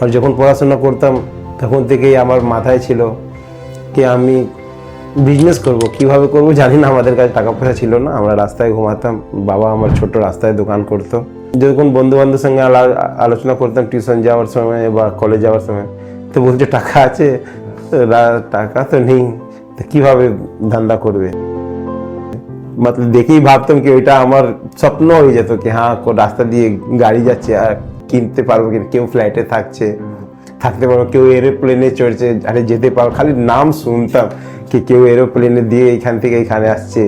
আর যখন পড়াশোনা করতাম, তখন থেকেই আমার মাথায় ছিল কি আমি বিজনেস করব, কীভাবে করব জানি না, আমাদের কাছে টাকা পয়সা ছিল না। আমরা রাস্তায় ঘুমাতাম, বাবা আমার ছোট রাস্তায় দোকান করতো। যখন বন্ধু বান্ধবের সঙ্গে আলোচনা করতাম টিউশন যাওয়ার সময় বা কলেজ যাওয়ার সময়, তো বলছে, টাকা আছে? টাকা তো নেই। তো কীভাবে ধান্দা করবে? মতলব দেখেই ভাবতাম কি ওইটা আমার স্বপ্ন হয়ে যেত, কি হ্যাঁ রাস্তা দিয়ে গাড়ি যাচ্ছে, আর কিনতে পারব কি কেউ ফ্লাইটে থাকছে, থাকতে পারব, কেউ এরোপ্লেনে চড়ছে, আরে যেতে পারব। খালি নাম শুনতাম কি কেউ এরোপ্লেনে দিয়ে এখান থেকে এখানে আসছে,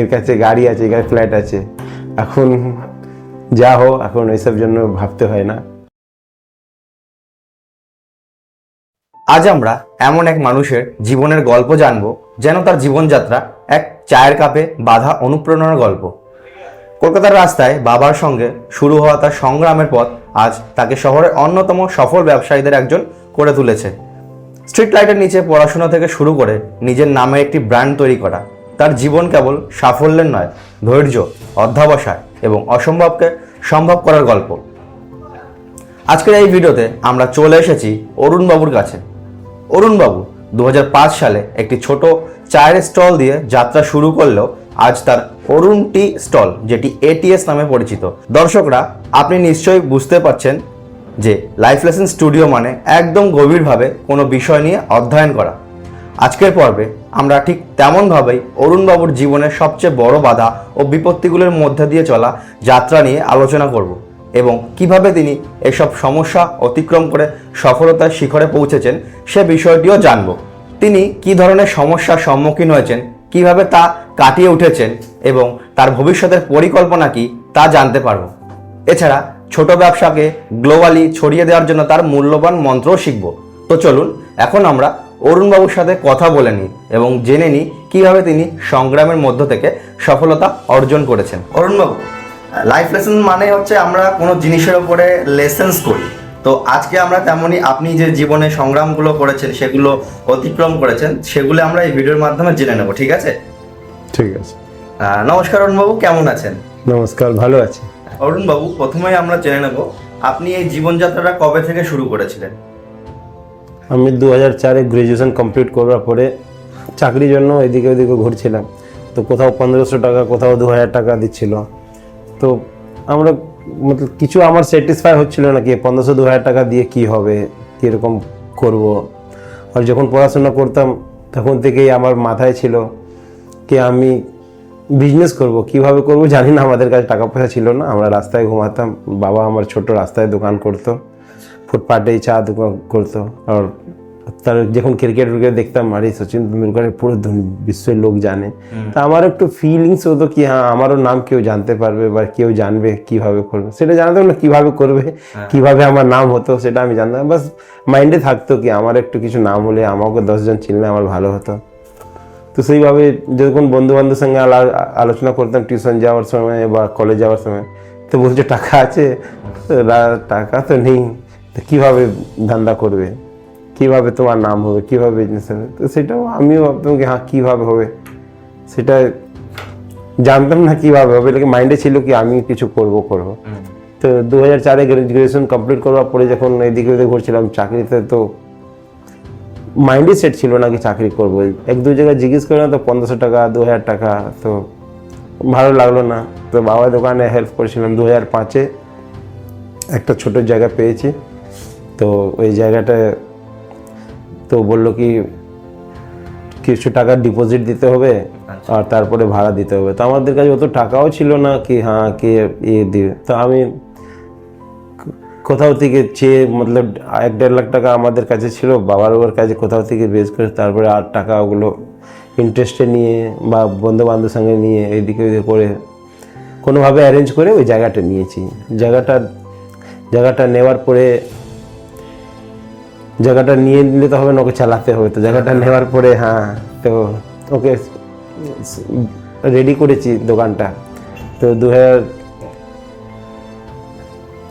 এর কাছে গাড়ি আছে, এখানে ফ্লাইট আছে। এখন যা হো এখন এইসব জন্য ভাবতে হয় না। আজ আমরা এমন এক মানুষের জীবনের গল্প জানব, যেন তার জীবনযাত্রা এক চায়ের কাপে বাধা অনুপ্রেরণার গল্প। কলকাতার রাস্তায় বাবার সঙ্গে শুরু হওয়া তার সংগ্রামের পথ আজ তাকে শহরের অন্যতম সফল ব্যবসায়ীদের একজন করে তুলেছে। স্ট্রিট লাইটের নিচে পড়াশোনা থেকে শুরু করে নিজের নামে একটি ব্র্যান্ড তৈরি করা। তার জীবন কেবল সাফল্যের নয়, ধৈর্য, অধ্যাবসায় এবং অসম্ভবকে সম্ভব করার গল্প। আজকের এই ভিডিওতে আমরা চলে এসেছি অরুণবাবুর কাছে। অরুণবাবু দু হাজার পাঁচ সালে একটি ছোট চায়ের স্টল দিয়ে যাত্রা শুরু করলেও আজ তার অরুণ টি স্টল, যেটি এটিএস নামে পরিচিত। দর্শকরা, আপনি নিশ্চয়ই বুঝতে পারছেন যে লাইফ লেসন স্টুডিও মানে একদম গভীরভাবে কোনো বিষয় নিয়ে অধ্যয়ন করা। আজকের পর্বে আমরা ঠিক তেমনভাবেই অরুণবাবুর জীবনের সবচেয়ে বড় বাধা ও বিপত্তিগুলোর মধ্যে দিয়ে চলা যাত্রা নিয়ে আলোচনা করব এবং কীভাবে তিনি এসব সমস্যা অতিক্রম করে সফলতার শিখরে পৌঁছেছেন সে বিষয়টিও জানব। তিনি কি ধরনের সমস্যার সম্মুখীন হয়েছেন? কীভাবে তা কাটিয়ে উঠেছেন? এবং তার ভবিষ্যতের পরিকল্পনা কি? তা জানতে পারব। এছাড়া ছোট ব্যবসাকে গ্লোবালি ছড়িয়ে দেওয়ার জন্য তার মূল্যবান মন্ত্রও শিখব। তো চলুন, এখন আমরা অরুণবাবুর সাথে কথা বলে নিই এবং জেনে নিই কীভাবে তিনি সংগ্রামের মধ্য থেকে সফলতা অর্জন করেছেন। অরুণবাবু লাইফ লেসন মানে হচ্ছে আমরা কোনো জিনিসের উপরে লেসেন্স করি। তো আজকে আমরা তেমনই আপনি যে জীবনে সংগ্রামগুলো করেছেন সেগুলো অতিক্রম করেছেন সেগুলো আমরা এই ভিডিওর মাধ্যমে জেনে নেব ঠিক আছে? ঠিক আছে। নমস্কার অরুণবাবু কেমন আছেন? নমস্কার ভালো আছি। অরুণবাবু প্রথমেই আমরা জেনে নেব আপনি এই জীবনযাত্রাটা কবে থেকে শুরু করেছিলেন? আমি দু হাজার চারে গ্রাজুয়েশন কমপ্লিট করার পরে চাকরির জন্য এদিকে ওদিকে ঘুরছিলাম। তো কোথাও পনেরোশো টাকা কোথাও দু হাজার টাকা দিচ্ছিল। তো আমরা মতলব কিছু আমার স্যাটিসফাই হচ্ছিল না কি, পনেরোশো দু হাজার টাকা দিয়ে কি হবে কীরকম করব। আর যখন পড়াশোনা করতাম, তখন থেকেই আমার মাথায় ছিল কি আমি বিজনেস করব, কীভাবে করব জানি না, আমাদের কাছে টাকা পয়সা ছিল না। আমরা রাস্তায় ঘুমাতাম, বাবা আমার ছোট রাস্তায় দোকান করতো ফুটপাতেই চা দোকান করতো, আর তার যখন ক্রিকেট ক্রিকেট দেখতাম আরে সচিন তেন্ডুলকারের পুরো বিশ্বের লোক জানে তা আমার একটু ফিলিংস হতো কি হ্যাঁ আমারও নাম কেউ জানতে পারবে বা কেউ জানবে কীভাবে করবে সেটা জানতাম না কীভাবে করবে কীভাবে আমার নাম হতো সেটা আমি জানতাম বাস মাইন্ডে থাকতো কি আমার একটু কিছু নাম হলে আমাকে দশজন চিনলে আমার ভালো হতো তো সেইভাবে যখন বন্ধু বান্ধবের সঙ্গে আলা- আলোচনা করতাম টিউশন যাওয়ার সময় বা কলেজ যাওয়ার সময় তো বলছে টাকা আছে টাকা তো নেই তো কীভাবে ধান্দা করবে কীভাবে তোমার নাম হবে কীভাবে বিজনেস হবে? তো সেটাও আমিও ভাবতাম কি হ্যাঁ কীভাবে হবে? সেটা জানতাম না কীভাবে হবে লেকিন মাইন্ডে ছিল কি আমি কিছু করব করব। তো দু হাজার চারে গ্রাজুয়েশন কমপ্লিট করার পরে যখন এদিকে ওদিকে ঘুরছিলাম চাকরিতে তো মাইন্ডে সেট ছিল না কি চাকরি করব। এক দু জায়গায় জিজ্ঞেস করে না তো পনেরোশো টাকা দু হাজার টাকা তো ভালো লাগল না। তো বাবার দোকানে হেল্প করেছিলাম দু হাজার পাঁচে। একটা ছোটো জায়গা পেয়েছি। তো ওই জায়গাটা তো বলল কি কিছু টাকা ডিপোজিট দিতে হবে আর তারপরে ভাড়া দিতে হবে। তো আমাদের কাছে অত টাকাও ছিল না কি হ্যাঁ কে ইয়ে দিবে তো আমি কোথাও থেকে চেয়ে মতলব এক দেড় লাখ টাকা আমাদের কাছে ছিল বাবার ওর কাছে কোথাও থেকে বেস করে তারপরে আর টাকা ওগুলো ইন্টারেস্টে নিয়ে বা বন্ধু বান্ধবের সঙ্গে নিয়ে এইদিকে ওইদিকে করে কোনোভাবে অ্যারেঞ্জ করে ওই জায়গাটা নিয়েছি। জায়গাটা জায়গাটা নেওয়ার পরে জায়গাটা নিয়ে নিলে তো হবে না ওকে চালাতে হবে। তো জায়গাটা নেওয়ার পরে হ্যাঁ তো ওকে রেডি করেছি দোকানটা। তো দু হাজার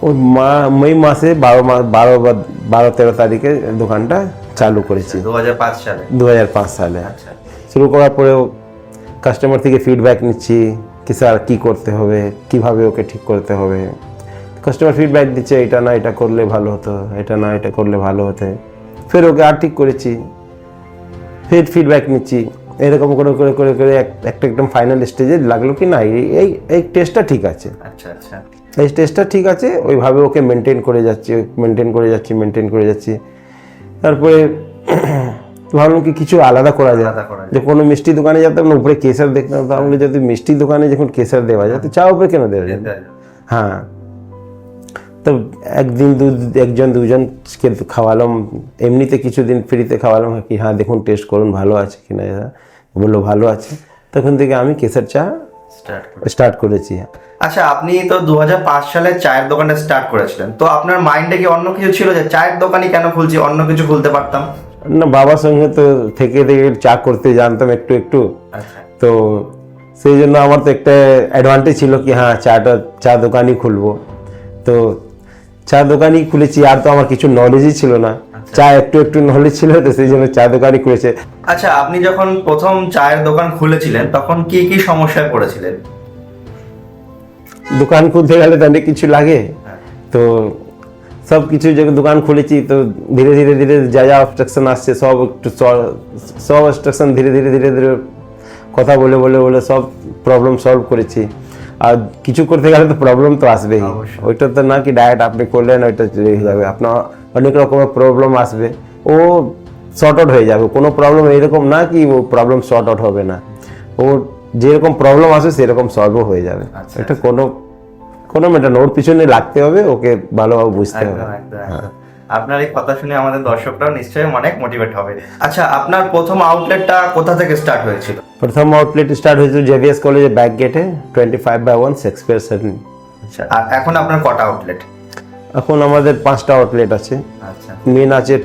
ওই মা মে মাসে বারো মাস বারো বা বারো তেরো তারিখে দোকানটা চালু করেছি। দু হাজার পাঁচ সালে? দু হাজার পাঁচ সালে। আচ্ছা। শুরু করার পরেও কাস্টমার থেকে ফিডব্যাক নিচ্ছি কি স্যার কী করতে হবে কীভাবে ওকে ঠিক করতে হবে। কাস্টমার ফিডব্যাক দিচ্ছে এটা না এটা করলে ভালো হতো এটা না এটা করলে ভালো হতো। ফের ওকে আর ঠিক করেছি। ফের ফিডব্যাক নিচ্ছি। এরকম করে করে করে করে একটা একদম ফাইনাল স্টেজে লাগল কি না এই- এই টেস্টটা ঠিক আছে। আচ্ছা আচ্ছা। এই টেস্টটা ঠিক আছে ওইভাবে ওকে মেনটেন করে যাচ্ছি মেনটেন করে যাচ্ছি মেনটেন করে যাচ্ছি। তারপরে ভাবলাম কি কিছু আলাদা করা যায়। যে কোনো মিষ্টি দোকানে যেতাম না উপরে কেসার দেখতাম তো আমরা যদি মিষ্টি দোকানে যখন কেসার দেওয়া যায় তো চা উপরে কেন দেওয়া যায় হ্যাঁ। তো একদিন দু একজন দুজনকে খাওয়ালাম। এমনিতে কিছুদিন ফ্রিতে খাওয়ালাম। কি হ্যাঁ দেখুন টেস্ট করুন ভালো আছে কি না এরা। বলল ভালো আছে। তখন থেকে আমি কেসার চা স্টার্ট স্টার্ট করেছি। আচ্ছা আপনি তো দু সালে চায়ের দোকানটা স্টার্ট করেছিলেন। তো আপনার মাইন্ডে কি অন্য কিছু ছিল যে চায়ের দোকানই কেন খুলছি অন্য কিছু খুলতে পারতাম? না বাবার সঙ্গে তো থেকে থেকে চা করতে জানতাম একটু একটু। আচ্ছা। তো সেই জন্য আমার তো একটা অ্যাডভান্টেজ ছিল কি হ্যাঁ চাটা চা দোকানই খুলবো। তো চা দোকানই খুলেছি আর তো আমার কিছু নলেজই ছিল না। চা একটু একটু নলেজ ছিল তো সেই জন্য চা দোকানই খুলেছে। আচ্ছা আপনি যখন প্রথম চায়ের দোকান খুলেছিলেন তখন কি কি সমস্যায় পড়েছিলেন? দোকান খুলতে গেলে তো অনেক কিছু লাগে। তো সব কিছু যখন দোকান খুলেছি তো ধীরে ধীরে ধীরে যা যা অবস্ট্রাকশন আসছে সব একটু সব অবস্ট্রাকশন ধীরে ধীরে ধীরে ধীরে কথা বলে বলে বলে সব প্রবলেম সলভ করেছি। আর কিছু করতে গেলে তো প্রবলেম তো আসবেই। ওইটা তো না কি ডায়েট আপনি করলেন ওইটা চলে যাবে। আপনার অনেক রকমের প্রবলেম আসবে। ও শর্ট আউট হয়ে যাবে। কোনো প্রবলেম এরকম না কি ও প্রবলেম শর্ট আউট হবে না। ও যেরকম প্রবলেম আসবে সেরকম সলভও হয়ে যাবে। আচ্ছা, এটা কোনো কোনো ম্যাটার না। ওর পিছনে লাগতে হবে ওকে ভালোভাবে বুঝতে হবে। একদম। আপনার এই কথা শুনে আমাদের দর্শকরাও নিশ্চয়ই অনেক মোটিভেট হবে। আচ্ছা আপনার প্রথম আউটলেটটা কোথা থেকে স্টার্ট হয়েছিল? প্রথম আউটলেট স্টার্ট হয়েছিল জেভিএস কলেজের ব্যাক গেটে twenty five by one Shakespeare seven আচ্ছা আর এখন আপনার কটা আউটলেট এখন আমাদের পাঁচটা আউটলেট আছে। আচ্ছা। মেন আছে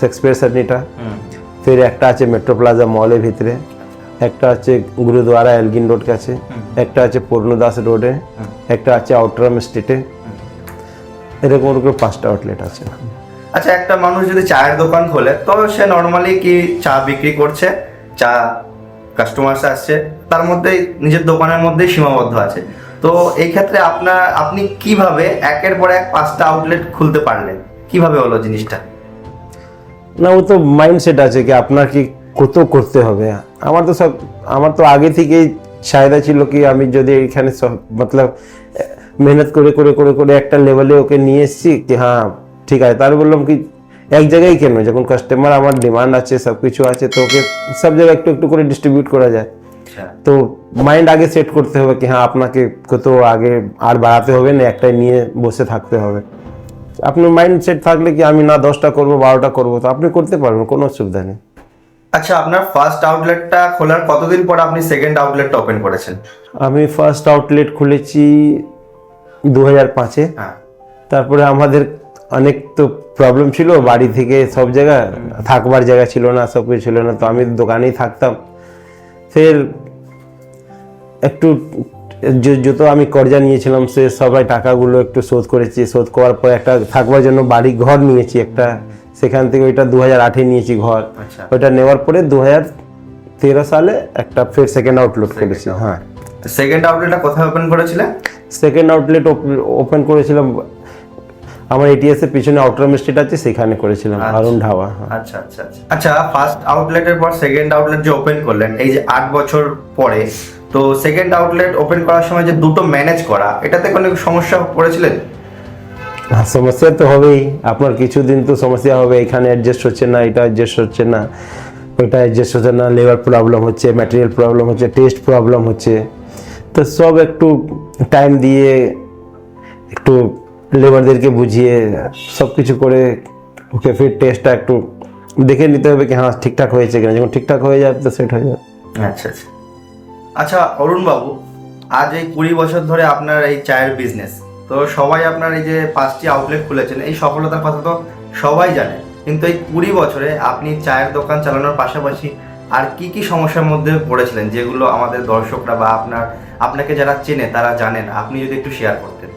শেক্সপিয়ার সেভেনটা হুম। ফির একটা আছে মেট্রো প্লাজা মলের ভিতরে একটা আছে গুরুদ্বারা এলগিন রোড কাছে একটা আছে পূর্ণদাস রোডে একটা আছে আউটরাম স্ট্রিটে এরকম ওরকম পাঁচটা আউটলেট আছে। আচ্ছা একটা মানুষ যদি চায়ের দোকান খোলে তো সে নর্মালি কি চা বিক্রি করছে? চা কাস্টমার আসছে, তার মধ্যেই নিজের দোকানের মধ্যেই সীমাবদ্ধ আছে। তো এই ক্ষেত্রে আপনার, আপনি কীভাবে একের পর এক পাঁচটা আউটলেট খুলতে পারলেন? কীভাবে হলো জিনিসটা? না, ও তো মাইন্ডসেট আছে কি আপনার কি কত করতে হবে? আমার তো সব, আমার তো আগে থেকেই চাহিদা ছিল কি আমি যদি এখানে সব, মতলব মেহনত করে করে করে করে একটা লেভেলে ওকে নিয়ে এসেছি, কি হ্যাঁ ঠিক আছে তার বললাম কি এক জায়গায় কেন? যখন কাস্টমার আমার ডিমান্ড আছে সব কিছু আছে তো ওকে সব জায়গায় একটু একটু করে ডিস্ট্রিবিউট করা যায়। আচ্ছা। তো মাইন্ড আগে সেট করতে হবে কি হ্যাঁ আপনাকে কত আগে আর বাড়াতে হবে না একটাই নিয়ে বসে থাকতে হবে। আপনার মাইন্ড সেট থাকলে কি আমি না দশটা করব বারোটা করব তো আপনি করতে পারবেন কোনো অসুবিধা নেই। আচ্ছা আপনার ফার্স্ট আউটলেটটা খোলার কতদিন পর আপনি সেকেন্ড আউটলেটটা ওপেন করেছেন? আমি ফার্স্ট আউটলেট খুলেছি দু হাজার পাঁচে। হ্যাঁ। তারপরে আমাদের অনেক তো প্রবলেম ছিল বাড়ি থেকে সব জায়গা থাকবার জায়গা ছিল না সব কিছু ছিল না তো আমি দোকানেই থাকতাম। ফের একটু যত আমি কর্জা নিয়েছিলাম সে সবাই টাকাগুলো একটু শোধ করেছি। শোধ করার পর একটা থাকবার জন্য বাড়ি ঘর নিয়েছি একটা। সেখান থেকে ওইটা দু হাজার আটে নিয়েছি ঘর। আচ্ছা। ওইটা নেওয়ার পরে দু হাজার তেরো সালে একটা ফের সেকেন্ড আউটলেট করেছি হ্যাঁ। সেকেন্ড আউটলেটটা কোথায় ওপেন করেছিলেন সেকেন্ড আউটলেট ওপেন করেছিলাম আমার এটিএস এর পিছনে আউটার স্ট্রিট আছে সেখানে করেছিলাম আচ্ছা। অরুণ ধাবা হ্যাঁ। আচ্ছা আচ্ছা আচ্ছা আচ্ছা ফার্স্ট আউটলেটের পর সেকেন্ড আউটলেট যে ওপেন করলেন এই যে আট বছর পরে তো সেকেন্ড আউটলেট ওপেন করার সময় যে দুটো ম্যানেজ করা এটাতে কোনো সমস্যা পড়েছিলেন সমস্যা তো হবেই আপনার কিছুদিন তো সমস্যা হবে এখানে অ্যাডজাস্ট হচ্ছে না এটা অ্যাডজাস্ট হচ্ছে না ওইটা অ্যাডজাস্ট হচ্ছে না লেবার প্রবলেম হচ্ছে ম্যাটেরিয়াল প্রবলেম হচ্ছে টেস্ট প্রবলেম হচ্ছে তো সব একটু টাইম দিয়ে একটু লেবারদেরকে বুঝিয়ে সব কিছু করে ওকে ফির টেস্টটা একটু দেখে নিতে হবে কি হ্যাঁ ঠিকঠাক হয়েছে কিনা। যখন ঠিকঠাক হয়ে যাবে তো সেট হয়ে যাবে। আচ্ছা আচ্ছা। আচ্ছা অরুণ বাবু আজ এই কুড়ি বছর ধরে আপনার এই চায়ের বিজনেস তো সবাই আপনার এই যে পাঁচটি আউটলেট খুলেছেন, এই সফলতার কথা তো সবাই জানে। কিন্তু এই কুড়ি বছরে আপনি চায়ের দোকান চালানোর পাশাপাশি আর কি কি সমস্যার মধ্যে পড়েছিলেন, যেগুলো আমাদের দর্শকরা বা আপনার, আপনাকে যারা চেনে তারা জানেন, আপনি যদি একটু শেয়ার করতেন।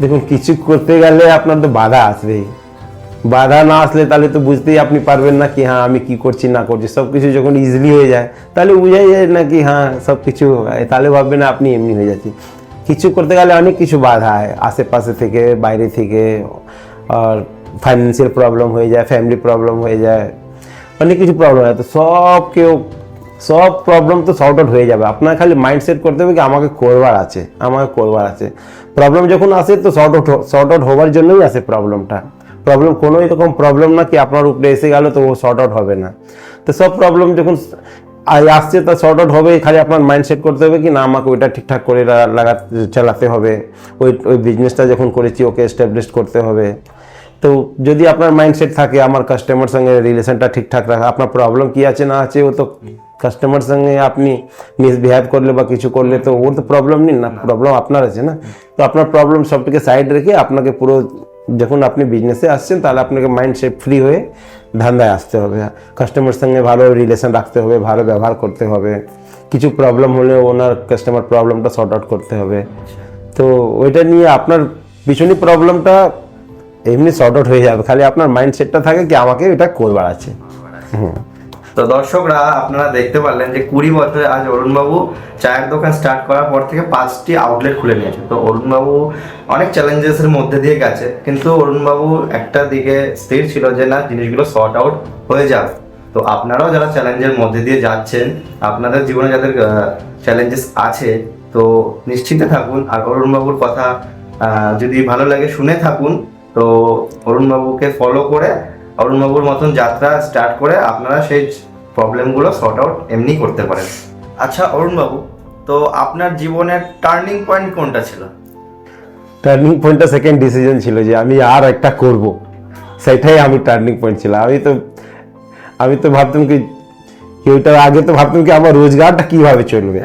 দেখুন, কিছু করতে গেলে আপনার তো বাধা আসবেই। বাধা না আসলে তাহলে তো বুঝতেই আপনি পারবেন না কি হ্যাঁ আমি কি করছি, না করছি? সব কিছু যখন ইজিলি হয়ে যায়, তাহলে বুঝাই যায় না কি হ্যাঁ সব কিছু তাহলে ভাববেন আপনি এমনি হয়ে যাচ্ছে কিছু করতে গেলে অনেক কিছু বাধা হয়, আশেপাশে থেকে, বাইরে থেকে, আর ফাইন্যান্সিয়াল প্রবলেম হয়ে যায় ফ্যামিলি প্রবলেম হয়ে যায়, অনেক কিছু প্রবলেম হয়। তো সব কেউ সব প্রবলেম তো সর্ট আউট হয়ে যাবে। আপনার খালি মাইন্ডসেট করতে হবে কি, আমাকে করবার আছে, আমাকে করবার আছে। প্রবলেম যখন আসে তো সর্ট আউট সর্ট আউট হওয়ার জন্যই আসে প্রবলেমটা প্রবলেম কোনো এরকম প্রবলেম না কি, আপনার উপরে এসে গেল তো ও সর্ট আউট হবে না। তো সব প্রবলেম যখন আসছে তা সর্ট আউট হবে খালি আপনার মাইন্ড সেট করতে হবে কি, না, আমাকে ওইটা ঠিকঠাক করে লাগা চালাতে হবে। ওই ওই বিজনেসটা যখন করেছি, ওকে এস্টাবলিশ করতে হবে। তো যদি আপনার মাইন্ডসেট থাকে, আমার কাস্টমার সঙ্গে রিলেশনটা ঠিকঠাক রাখা, আপনার প্রবলেম কি আছে, না আছে, ও তো কাস্টমার সঙ্গে আপনি মিসবিহেভ করলে বা কিছু করলে তো ওর তো প্রবলেম নেই না প্রবলেম আপনার আছে না? তো আপনার প্রবলেম সবটিকে সাইড রেখে আপনাকে পুরো যখন আপনি বিজনেসে আসছেন, তাহলে আপনাকে মাইন্ড সেট ফ্রি হয়ে ধান্দায় আসতে হবে। কাস্টমার সঙ্গে ভালো রিলেশন রাখতে হবে, ভালো ব্যবহার করতে হবে। কিছু প্রবলেম হলে ওনার কাস্টমার প্রবলেমটা সর্ট আউট করতে হবে। তো ওইটা নিয়ে আপনার পিছনে প্রবলেমটা এমনি সর্ট আউট হয়ে যাবে। খালি আপনার মাইন্ড সেটটা থাকে কি আমাকে এটা করবার আছে। হুম। তো দর্শকরা, আপনারা দেখতে পারলেন যে কুড়ি বছরে আজ অরুণবাবু চায়ের দোকান স্টার্ট করার পর থেকে পাঁচটি আউটলেট খুলে নিয়েছে। তো অরুণবাবু অনেক চ্যালেঞ্জেসের মধ্যে দিয়ে গেছে, কিন্তু অরুণবাবু একটা দিকে স্থির ছিল যে, না, জিনিসগুলো শর্ট আউট হয়ে যাবে তো আপনারাও যারা চ্যালেঞ্জের মধ্যে দিয়ে যাচ্ছেন, আপনাদের জীবনে যাদের চ্যালেঞ্জেস আছে, তো নিশ্চিন্তে থাকুন। আর অরুণবাবুর কথা যদি ভালো লাগে শুনে থাকুন, তো অরুণবাবুকে ফলো করে অরুণবাবুর মতন যাত্রা স্টার্ট করে আপনারা সেই প্রবলেমগুলো সর্ট আউট এমনি করতে পারেন। আচ্ছা অরুণবাবু তো আপনার জীবনের টার্নিং পয়েন্ট কোনটা ছিল? টার্নিং পয়েন্টটা সেকেন্ড ডিসিশন ছিল যে আমি আর একটা করব। সেটাই আমি টার্নিং পয়েন্ট ছিল আমি তো আমি তো ভাবতাম কি ওইটার আগে তো ভাবতাম কি আমার রোজগারটা কীভাবে চলবে?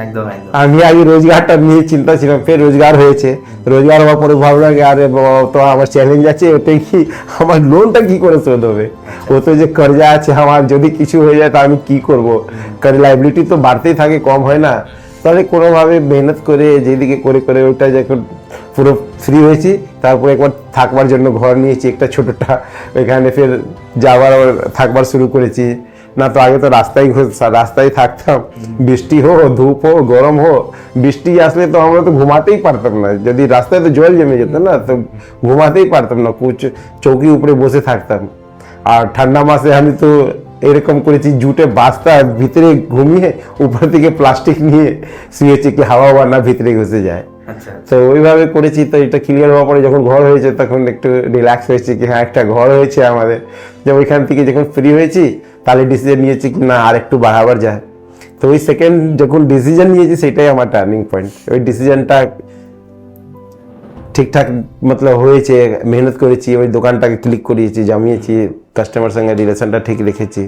আমি আগে রোজগারটা নিয়ে চিন্তা ছিলাম ফের রোজগার হয়েছে। রোজগার হওয়ার পরে ভাবলাম কি আরে তো আমার চ্যালেঞ্জ আছে ওটাই কি আমার লোনটা কি করে শোধ হবে? ও তো যে কর্জা আছে আমার যদি কিছু হয়ে যায় তা আমি কি করব? কারণ লাইবিলিটি তো বাড়তেই থাকে কম হয় না। তাহলে কোনোভাবে মেহনত করে যেদিকে করে করে ওটা যখন পুরো ফ্রি হয়েছি তারপরে একবার থাকবার জন্য ঘর নিয়েছি একটা ছোটটা ওইখানে ফের যাওয়ার আবার থাকবার শুরু করেছি। না তো আগে তো রাস্তায় রাস্তায় থাকতাম। বৃষ্টি হো ধূপ হো গরম হো বৃষ্টি আসলে তো আমরা তো ঘুমাতেই পারতাম না। যদি রাস্তায় তো জল জমে যেত না তো ঘুমাতেই পারতাম না কুচ চৌকি উপরে বসে থাকতাম। আর ঠান্ডা মাসে আমি তো এরকম করেছি জুটে বাস্তা ভিতরে ঘুমিয়ে উপর থেকে প্লাস্টিক নিয়ে শুয়েছি কি হাওয়া হাওয়া না ভিতরে ঘুষে যায়। আচ্ছা। তো ওইভাবে করেছি তো এটা ক্লিয়ার হওয়ার পরে যখন ঘর হয়েছে তখন একটু রিল্যাক্স হয়েছে কি হ্যাঁ একটা ঘর হয়েছে আমাদের। যে ওইখান থেকে যখন ফ্রি হয়েছি তাহলে ডিসিশন নিয়েছি কি না আর একটু বাড়াবার যায় তো ওই সেকেন্ড যখন ডিসিশন নিয়েছি সেটাই আমার টার্নিং পয়েন্ট ওই ডিসিশনটা ঠিকঠাক মতলব হয়েছে মেহনত করেছি ওই দোকানটাকে ক্লিক করিয়েছি জমিয়েছি কাস্টমার সঙ্গে রিলেশনটা ঠিক রেখেছি।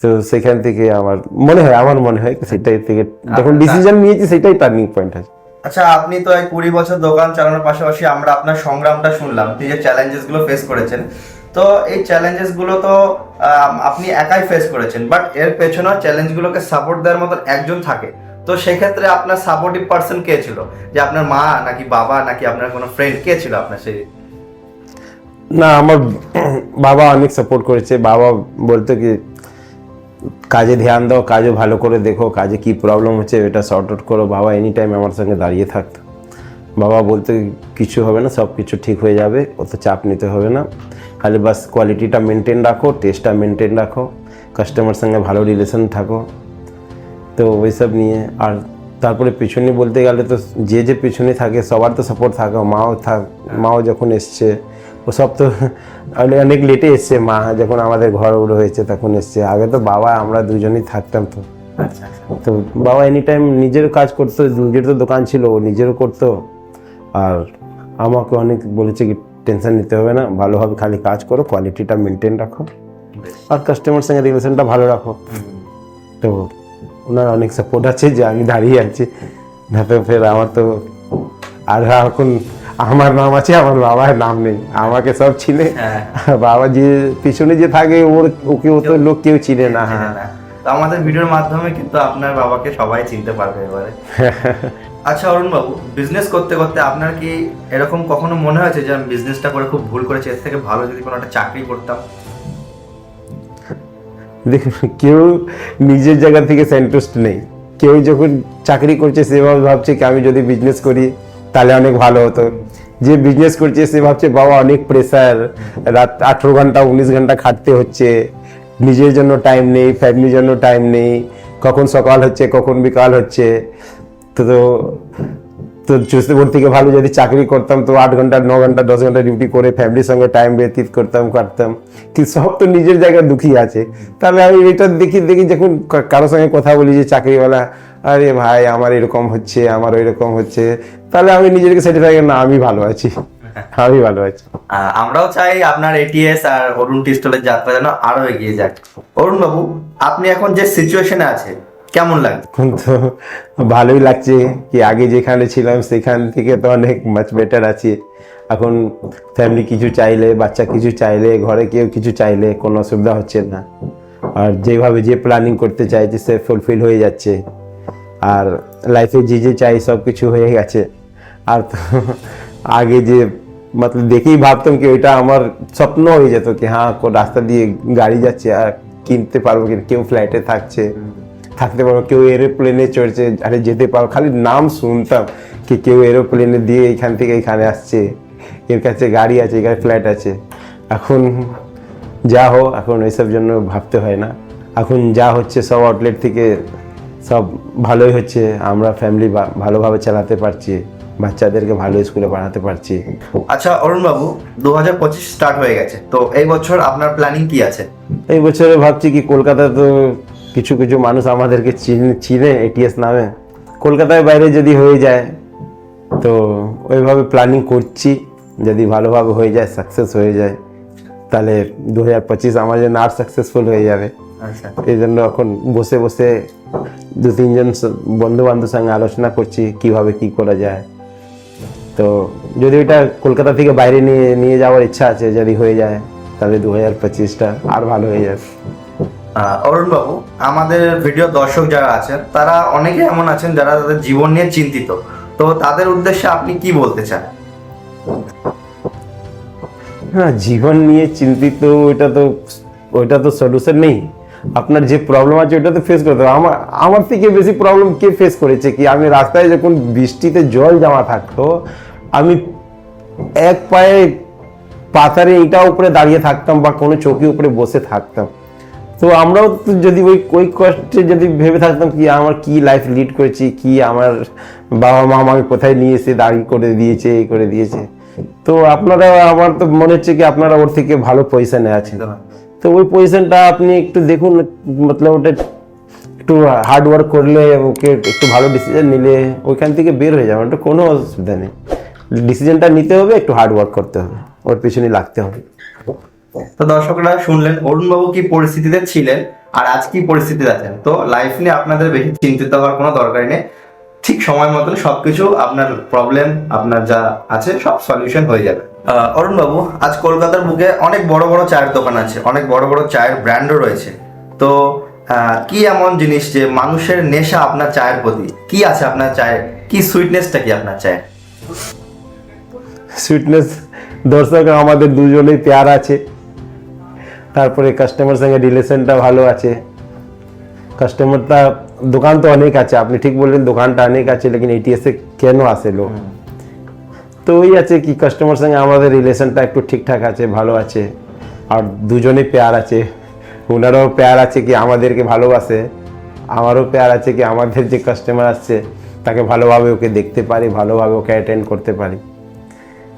তো সেখান থেকে আমার মনে হয় আমার মনে হয় সেটাই থেকে যখন ডিসিশন নিয়েছি সেটাই টার্নিং পয়েন্ট আছে। আচ্ছা আপনি তো এই কুড়ি বছর দোকান চালানোর পাশাপাশি আমরা আপনার সংগ্রামটা শুনলাম আপনি যে চ্যালেঞ্জেসগুলো ফেস করেছেন। তো এই চ্যালেঞ্জেসগুলো তো আপনি একাই ফেস করেছেন বাট এর পেছনেও চ্যালেঞ্জ গুলোকে সাপোর্ট দেওয়ার মতন একজন থাকে। তো সেক্ষেত্রে আপনার সাপোর্টিভ পার্সন কে ছিল? যে আপনার মা নাকি বাবা নাকি আপনার কোনো ফ্রেন্ড কে ছিল আপনার সেই? না, আমার বাবা অনেক সাপোর্ট করেছে। বাবা বলতো কি, কাজে ধ্যান দাও কাজে ভালো করে দেখো, কাজে কি প্রবলেম হচ্ছে, এটা শর্ট আউট করো। বাবা এনি টাইম আমার সঙ্গে দাঁড়িয়ে থাকতো। বাবা বলতে কিছু হবে না সব কিছু ঠিক হয়ে যাবে অত চাপ নিতে হবে না। খালি বাস কোয়ালিটিটা মেনটেন রাখো টেস্টটা মেনটেন রাখো কাস্টমার সঙ্গে ভালো রিলেশন থাকো। তো ওইসব নিয়ে আর তারপরে পিছনে বলতে গেলে তো যে যে পিছনে থাকে সবার তো সাপোর্ট থাকে মাও থাক মাও যখন এসছে ও সব তো অনেক অনেক লেটে এসছে মা যখন আমাদের ঘর উড়ো হয়েছে তখন এসছে। আগে তো বাবা আমরা দুজনেই থাকতাম তো। আচ্ছা তো বাবা এনি টাইম নিজের কাজ করতো নিজের তো দোকান ছিল ও নিজেরও করতো। আর আমাকে অনেক বলেছে কি টেনশন নিতে হবে না ভালোভাবে খালি কাজ করো কোয়ালিটিটা মেনটেন রাখো আর কাস্টমার সঙ্গে রিলেশনটা ভালো রাখো। তো ওনার অনেক সাপোর্ট আছে যে আমি দাঁড়িয়ে আছি। না তো ফের আমার তো আর এখন আমার নাম আছে আমার বাবার নাম নেই। আমাকে সব চিনে। হ্যাঁ। বাবা যে পিছনে যে থাকে ওর ওকে ও তো লোক কেউ চিনে না। হ্যাঁ আমাদের ভিডিওর মাধ্যমে কিন্তু আপনার বাবাকে সবাই চিনতে পারবে এবারে। আচ্ছা অরুণ বাবু বিজনেস করতে করতে আপনার কি এরকম কখনো মনে হয়েছে যে আমি বিজনেসটা করে খুব ভুল করেছি, এর থেকে ভালো যদি কোনো একটা চাকরি করতাম? দেখুন, কেউ নিজের জায়গা থেকে সেন্টুস্ট নেই। কেউ যখন চাকরি করছে সেভাবে ভাবছে কি আমি যদি বিজনেস করি, তাহলে অনেক ভালো হতো। যে বিজনেস করছে, সে ভাবছে, বাবা, অনেক প্রেসার রাত আঠেরো ঘণ্টা, উনিশ ঘণ্টা খাটতে হচ্ছে। নিজের জন্য টাইম নেই ফ্যামিলির জন্য টাইম নেই। কখন সকাল হচ্ছে, কখন বিকাল হচ্ছে। তো তো তো ভোর থেকে ভালো যদি চাকরি করতাম, তো আট ঘণ্টা, ন ঘণ্টা, দশ ঘণ্টা ডিউটি করে ফ্যামিলির সঙ্গে টাইম ব্যতীত করতাম, কাটতাম। কিন্তু সব তো নিজের জায়গায় দুঃখী আছে। তাহলে আমি এটা দেখি দেখি যখন কারোর সঙ্গে কথা বলি যে চাকরিওয়ালা, আরে ভাই, আমার এরকম হচ্ছে আমার ওইরকম হচ্ছে। তাহলে আমি নিজেকে স্যাটিসফাই না, আমি ভালো আছি। আমি ভালো আছি। আমরাও চাই আপনার এটিএস আর অরুণ টিস্টলের যাত্রা যেন আরও এগিয়ে যাক। অরুণ বাবু, আপনি এখন যে সিচুয়েশনে আছে কেমন লাগে এখন তো ভালোই লাগছে কি আগে যেখানে ছিলাম সেখান থেকে তো অনেক মাচ বেটার আছি। এখন ফ্যামিলি কিছু চাইলে, বাচ্চা কিছু চাইলে, ঘরে কেউ কিছু চাইলে কোনো অসুবিধা হচ্ছে না। আর যেভাবে যে প্ল্যানিং করতে চাইছে সে ফুলফিল হয়ে যাচ্ছে। আর লাইফে যে যে চাই সব কিছু হয়ে গেছে। আর তো আগে যে মতলব দেখেই ভাবতাম কি ওইটা আমার স্বপ্ন হয়ে যেত কি হ্যাঁ রাস্তা দিয়ে গাড়ি যাচ্ছে, আর কিনতে পারব কি কেউ ফ্লাইটে থাকছে। থাকতে পারো কেউ এরোপ্লেনে চড়ছে আরে যেতে পারো খালি নাম শুনতাম কি কেউ এরোপ্লেনে দিয়ে এখান থেকে এখানে আসছে। এর কাছে গাড়ি আছে এখানে ফ্লাইট আছে। এখন যা হো এখন এইসব জন্য ভাবতে হয় না। এখন যা হচ্ছে সব আউটলেট থেকে সব ভালোই হচ্ছে। আমরা ফ্যামিলি ভালোভাবে চালাতে পারছি বাচ্চাদেরকে ভালো স্কুলে পড়াতে পারছি। আচ্ছা অরুণ বাবু দু হাজার পঁচিশ স্টার্ট হয়ে গেছে। তো এই বছর আপনার প্ল্যানিং কি আছে? এই বছরে ভাবছি কি কলকাতা তো কিছু কিছু মানুষ আমাদেরকে চিন- এটিএস নামে। কলকাতায় বাইরে যদি হয়ে যায় তো ওইভাবে প্ল্যানিং করছি যদি ভালোভাবে হয়ে যায় সাকসেস হয়ে যায় তাহলে দু হাজার পঁচিশ আমার জন্য আর সাকসেসফুল হয়ে যাবে। আচ্ছা। এই জন্য এখন বসে বসে দু তিনজন বন্ধু বান্ধবের সঙ্গে আলোচনা করছি কীভাবে কি করা যায়। তো যদি ওইটা কলকাতা থেকে বাইরে নিয়ে নিয়ে যাওয়ার ইচ্ছা আছে যদি হয়ে যায় তাহলে দু হাজার পঁচিশটা আর ভালো হয়ে যাবে। আহ, অরুণ বাবু আমাদের ভিডিও দর্শক যারা আছেন তারা অনেকে এমন আছেন যারা তাদের জীবন নিয়ে চিন্তিত। তো তাদের উদ্দেশ্যে আপনি কি বলতে চান? হ্যাঁ জীবন নিয়ে চিন্তিত ওইটা তো ওইটা তো সলিউশন নেই। আপনার যে প্রবলেম আছে ওইটা তো ফেস করতে হবে। আমার আমার থেকে বেশি প্রবলেম কে ফেস করেছে কি? আমি রাস্তায় যখন বৃষ্টিতে জল জমা থাকতো আমি এক পায়ে পাথারে এটা উপরে দাঁড়িয়ে থাকতাম বা কোনো চৌকি উপরে বসে থাকতাম। তো আমরাও তো যদি ওই ওই কষ্টে যদি ভেবে থাকতাম কি আমার কি লাইফ লিড করেছি কি আমার বাবা মা আমাকে কোথায় নিয়ে এসে দাঁড়িয়ে করে দিয়েছে এই করে দিয়েছে। তো আপনারা আমার তো মনে হচ্ছে কি আপনারা ওর থেকে ভালো পজিশনে আছেন। তো ওই পজিশনটা আপনি একটু দেখুন মতলব ওটা একটু হার্ড ওয়ার্ক করলে ওকে একটু ভালো ডিসিশন নিলে ওইখান থেকে বের হয়ে যাবে ওটা কোনো অসুবিধা নেই। ডিসিশনটা নিতে হবে একটু হার্ড ওয়ার্ক করতে হবে ওর পিছনে লাগতে হবে। তো দর্শকরা শুনলেন অরুণ বাবু কি পরিস্থিতিতে ছিলেন আর আজ কি পরিস্থিতিতে আছেন? তো লাইফ নিয়ে আপনাদের বেশি চিন্তিত হওয়ার কোনো দরকার নেই। ঠিক সময় মতন সবকিছু, আপনার প্রবলেম আপনার যা আছে, সব সলিউশন হয়ে যাবে। অরুণ বাবু আজ কলকাতার বুকে অনেক বড় বড় চায়ের দোকান আছে, অনেক বড় বড় চায়ের ব্র্যান্ডও রয়েছে। তো কি এমন জিনিস যে মানুষের নেশা আপনার চায়ের প্রতি? কি আছে আপনার চায়ের কি সুইটনেসটা কি আপনার চায়ের সুইটনেস দর্শক, আমাদের দুজনেই পেয়ার আছে। তারপরে কাস্টমার সঙ্গে রিলেশনটা ভালো আছে। কাস্টমারটা দোকান তো অনেক আছে আপনি ঠিক বললেন দোকানটা অনেক আছে লেকিন এটিএসে কেন আসে লোক? তো ওই আছে কি কাস্টমার সঙ্গে আমাদের রিলেশনটা একটু ঠিকঠাক আছে ভালো আছে আর দুজনেই পেয়ার আছে। ওনারও পেয়ার আছে কি আমাদেরকে ভালোবাসে আমারও পেয়ার আছে কি আমাদের যে কাস্টমার আসছে তাকে ভালোভাবে ওকে দেখতে পারি ভালোভাবে ওকে অ্যাটেন্ড করতে পারি।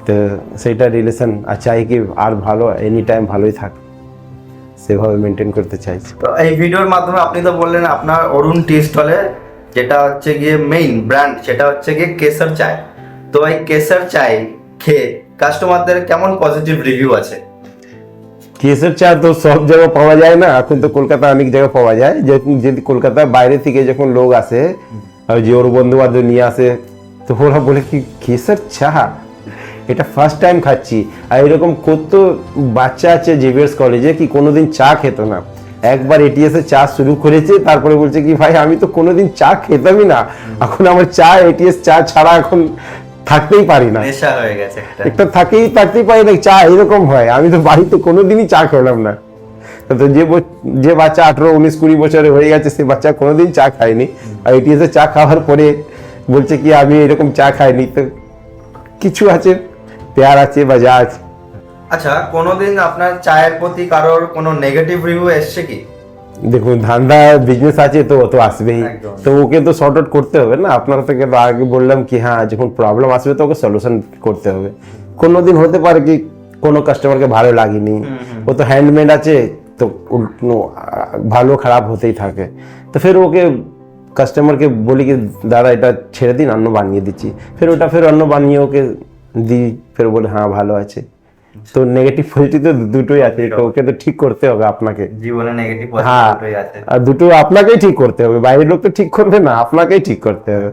তো সেইটা রিলেশন আর চাই কি আর ভালো এনি টাইম ভালোই থাক। সেভাবে মেনটেন করতে চাইছি। তো এই ভিডিওর মাধ্যমে আপনি তো বললেন আপনার অরুণ টি স্টলে যেটা হচ্ছে গিয়ে মেইন ব্র্যান্ড সেটা হচ্ছে গিয়ে কেসার চায় তো এই কেসার চায় খেয়ে কাস্টমারদের কেমন পজিটিভ রিভিউ আছে? কেসের চা তো সব জায়গায় পাওয়া যায় না এখন তো কলকাতা অনেক জায়গায় পাওয়া যায়। যে যদি কলকাতা বাইরে থেকে যখন লোক আসে আর যে ওর বন্ধু বান্ধব নিয়ে আসে তো ওরা বলে কি কেসের চা এটা ফার্স্ট টাইম খাচ্ছি। আর এরকম কত বাচ্চা আছে জেভিয়ার্স কলেজে কি কোনোদিন চা খেত না। একবার এটিএস এ চা শুরু করেছে তারপরে বলছে কি ভাই আমি তো কোনোদিন চা খেতামই না। এখন আমার চা এটিএস চা ছাড়া এখন থাকতেই পারি না। নেশা হয়ে গেছে একটা। একটা থাকেই থাকতেই পারি না চা এরকম হয়। আমি তো বাড়িতে কোনোদিনই চা খেলাম না। তো যে যে বাচ্চা আঠারো উনিশ কুড়ি বছরে হয়ে গেছে সে বাচ্চা কোনোদিন চা খায়নি। আর এটিএসে চা খাওয়ার পরে বলছে কি আমি এরকম চা খাইনি। তো কিছু আছে পেয়ার আছে বাজাজ আচ্ছা কোনোদিন আপনার চায়ের প্রতি কারোর কোনো নেগেটিভ রিভিউ এসছে কি? দেখুন ধান্দা বিজনেস আছে তো আসবেই। তো ওকে তো শর্ট আউট করতে হবে না? আপনার থেকে আগে বললাম কি হ্যাঁ যখন প্রবলেম আসবে তো ওকে সলিউশন করতে হবে। কোনো দিন হতে পারে কি কোনো কাস্টমারকে ভালো লাগেনি। ও তো হ্যান্ডমেড আছে তো ভালো খারাপ হতেই থাকে। তো ফের ওকে কাস্টমারকে বলি কি দাদা এটা ছেড়ে দিন অন্য বানিয়ে দিচ্ছি। ফের ওটা ফের অন্য বানিয়ে ওকে দিই ফের বলে হ্যাঁ ভালো আছে। তো নেগেটিভ পজিটিভ তো দুটোই আছে তো ওকে তো ঠিক করতে হবে আপনাকে। জীবনে নেগেটিভ হ্যাঁ আর দুটো আপনাকেই ঠিক করতে হবে বাইরের লোক তো ঠিক করবে না আপনাকেই ঠিক করতে হবে।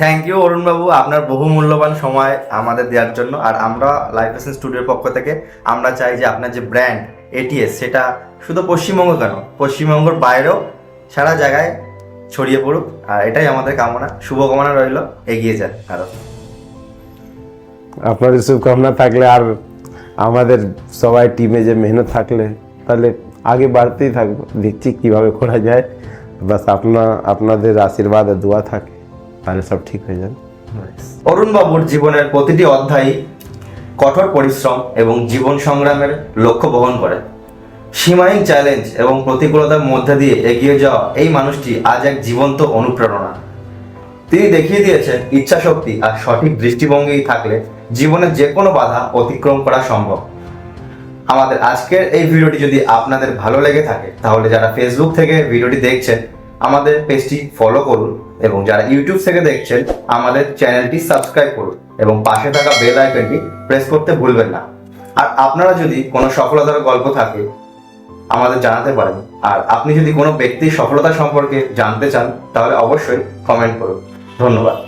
থ্যাংক ইউ অরুণ বাবু আপনার বহু মূল্যবান সময় আমাদের দেওয়ার জন্য। আর আমরা লাইফ লেসন স্টুডিওর পক্ষ থেকে আমরা চাই যে আপনার যে ব্র্যান্ড এটিএস সেটা শুধু পশ্চিমবঙ্গ কেন পশ্চিমবঙ্গের বাইরেও সারা জায়গায় ছড়িয়ে পড়ুক। আর এটাই আমাদের কামনা। শুভকামনা রইল এগিয়ে যান আরও আপনাদের শুভকামনা থাকলে আর আমাদের সবাই টিমে যে মেহনত থাকলে, তাহলে আগে বাড়তেই থাকব। দেখছি কীভাবে করা যায়। বাস আপনা, আপনাদের আশীর্বাদ দোয়া থাকে, তাহলে সব ঠিক হয়ে যাবে। অরুণ বাবুর জীবনের প্রতিটি অধ্যায় কঠোর পরিশ্রম এবং জীবন সংগ্রামের লক্ষ্য বহন করে। সীমাহীন চ্যালেঞ্জ এবং প্রতিকূলতার মধ্যে দিয়ে এগিয়ে যাওয়া এই মানুষটি আজ এক জীবন্ত অনুপ্রেরণা। তিনি দেখিয়ে দিয়েছেন ইচ্ছা শক্তি আর সঠিক দৃষ্টিভঙ্গি থাকলে জীবনের যে কোনো বাধা অতিক্রম করা সম্ভব। আমাদের আজকের এই ভিডিওটি যদি আপনাদের ভালো লেগে থাকে, তাহলে যারা ফেসবুক থেকে ভিডিওটি দেখছেন, আমাদের পেজটি ফলো করুন এবং যারা ইউটিউব থেকে দেখছেন, আমাদের চ্যানেলটি সাবস্ক্রাইব করুন এবং পাশে থাকা বেল আইকনটি প্রেস করতে ভুলবেন না। আর আপনারা যদি কোনো সফলতার গল্প থাকে আমাদের জানাতে পারেন। আর আপনি যদি কোনো ব্যক্তির সফলতা সম্পর্কে জানতে চান, তাহলে অবশ্যই কমেন্ট করুন। ধন্যবাদ।